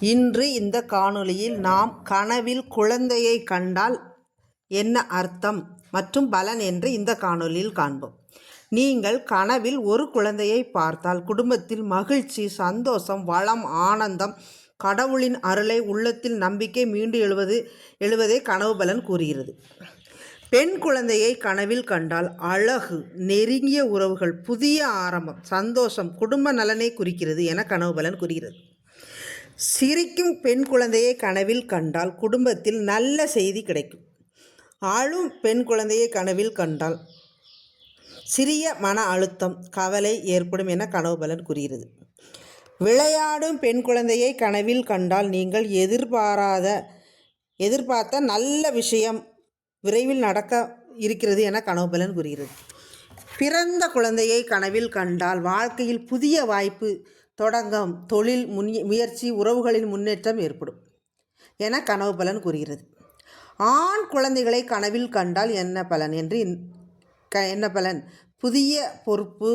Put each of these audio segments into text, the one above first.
இன்று இந்த காணொளியில் நாம் கனவில் குழந்தையை கண்டால் என்ன அர்த்தம் மற்றும் பலன் என்று இந்த காணொளியில் காண்போம். நீங்கள் கனவில் ஒரு குழந்தையை பார்த்தால் குடும்பத்தில் மகிழ்ச்சி சந்தோஷம் வளம் ஆனந்தம் கடவுளின் அருளை உள்ளத்தில் நம்பிக்கை மீண்டு எழுவது எழுவதே கனவு பலன் கூறுகிறது. பெண் குழந்தையை கனவில் கண்டால் அழகு நெருங்கிய உறவுகள் புதிய ஆரம்பம் சந்தோஷம் குடும்ப நலனை குறிக்கிறது என கனவு பலன் கூறுகிறது. சிரிக்கும் பெண் குழந்தையை கனவில் கண்டால் குடும்பத்தில் நல்ல செய்தி கிடைக்கும். ஆளும் பெண் குழந்தையை கனவில் கண்டால் சிறிய மன அழுத்தம் கவலை ஏற்படும் என கனவு பலன் கூறுகிறது. விளையாடும் பெண் குழந்தையை கனவில் கண்டால் நீங்கள் எதிர்பாராத எதிர்பார்த்த நல்ல விஷயம் விரைவில் நடக்க இருக்கிறது என கனவு பலன் கூறுகிறது. பிறந்த குழந்தையை கனவில் கண்டால் வாழ்க்கையில் புதிய வாய்ப்பு தொடங்கம் தொழில் முன் முயற்சி உறவுகளின் முன்னேற்றம் ஏற்படும் என கனவு பலன் கூறுகிறது. ஆண் குழந்தைகளை கனவில் கண்டால் என்ன பலன் என்று க என்ன பலன்? புதிய பொறுப்பு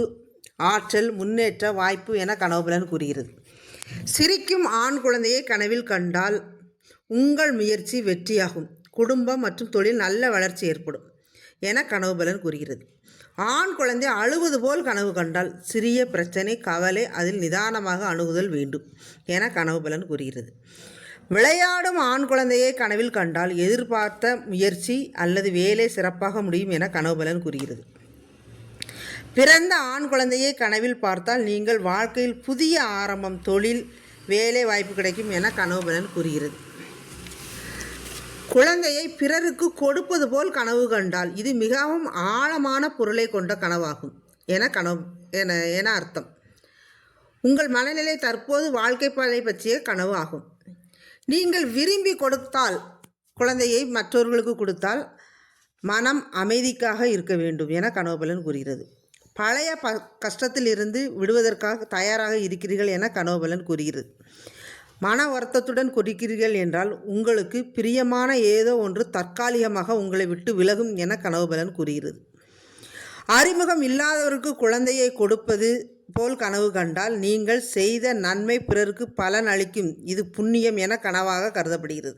ஆற்றல் முன்னேற்ற வாய்ப்பு என கனவு பலன் கூறுகிறது. சிரிக்கும் ஆண் குழந்தையை கனவில் கண்டால் உங்கள் முயற்சி வெற்றியாகும். குடும்பம் மற்றும் தொழில் நல்ல வளர்ச்சி ஏற்படும். என கனவு பலன் கூறுகிறது. ஆண் குழந்தை அழுவது போல் கனவு கண்டால் சிறிய பிரச்சனை கவலை அதில் நிதானமாக அணுகுதல் வேண்டும் என கனவு பலன் கூறுகிறது. விளையாடும் ஆண் குழந்தையை கனவில் கண்டால் எதிர்பார்த்த முயற்சி அல்லது வேலை சிறப்பாக முடியும் என கனவு பலன் கூறுகிறது. பிறந்த ஆண் குழந்தையை கனவில் பார்த்தால் நீங்கள் வாழ்க்கையில் புதிய ஆரம்பம் தொழில் வேலை வாய்ப்பு கிடைக்கும் என கனவு பலன் கூறுகிறது. குழந்தையை பிறருக்கு கொடுப்பது போல் கனவு கண்டால் இது மிகவும் ஆழமான பொருளை கொண்ட கனவாகும். என கனவு என என அர்த்தம். உங்கள் மனநிலை தற்போது வாழ்க்கை பாதை பற்றிய கனவு ஆகும். நீங்கள் விரும்பி கொடுத்தால் குழந்தையை மற்றவர்களுக்கு கொடுத்தால் மனம் அமைதிக்காக இருக்க வேண்டும் என கனவு பலன் கூறுகிறது. பழைய ப கஷ்டத்திலிருந்து விடுவதற்காக தயாராக இருக்கிறீர்கள் என கனவு பலன் கூறுகிறது. மன வருத்தத்துடன் குறிக்கிறீர்கள் என்றால் உங்களுக்கு பிரியமான ஏதோ ஒன்று தற்காலிகமாக உங்களை விட்டு விலகும் என கனவுபலன் கூறுகிறது. அறிமுகம் இல்லாதவருக்கு குழந்தையை கொடுப்பது போல் கனவு கண்டால் நீங்கள் செய்த நன்மை பிறருக்கு பலன் அளிக்கும். இது புண்ணியம் என கனவாக கருதப்படுகிறது.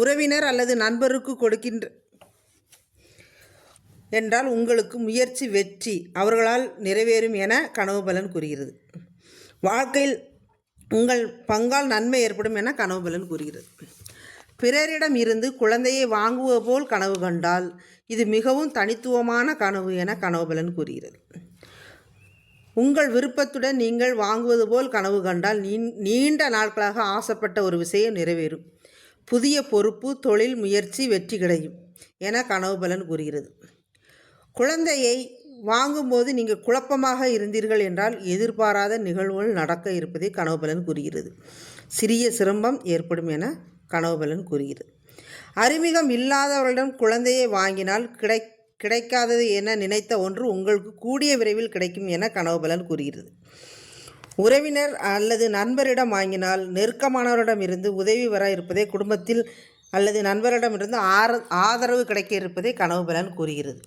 உறவினர் அல்லது நண்பருக்கு கொடுக்கின்ற என்றால் உங்களுக்கு முயற்சி வெற்றி அவர்களால் நிறைவேறும் என கனவு பலன் கூறுகிறது. வாழ்க்கையில் உங்கள் பங்கால் நன்மை ஏற்படும் என கனவு பலன் கூறுகிறது. பிறரிடம் இருந்து குழந்தையை வாங்குவது போல் கனவு கண்டால் இது மிகவும் தனித்துவமான கனவு என கனவு பலன் கூறுகிறது. உங்கள் விருப்பத்துடன் நீங்கள் வாங்குவது போல் கனவு கண்டால் நீ- நீண்ட நாட்களாக ஆசைப்பட்ட ஒரு விஷயம் நிறைவேறும். புதிய பொறுப்பு தொழில் முயற்சி வெற்றி கிடையும் என கனவு பலன் கூறுகிறது. குழந்தையை வாங்கும்போது நீங்கள் குழப்பமாக இருந்தீர்கள் என்றால் எதிர்பாராத நிகழ்வுகள் நடக்க இருப்பதை கனவுபலன் கூறுகிறது. சிறிய சிரமம் ஏற்படும் என கனவுபலன் கூறுகிறது. அறிமுகம் இல்லாதவர்களிடம் குழந்தையை வாங்கினால் கிடை கிடைக்காதது என நினைத்த ஒன்று உங்களுக்கு கூடிய விரைவில் கிடைக்கும் என கனவுபலன் கூறுகிறது. உறவினர் அல்லது நண்பரிடம் வாங்கினால் நெருக்கமானவரிடமிருந்து உதவி வர இருப்பதை குடும்பத்தில் அல்லது நண்பரிடமிருந்து ஆர ஆதரவு கிடைக்க இருப்பதை கனவுபலன் கூறுகிறது.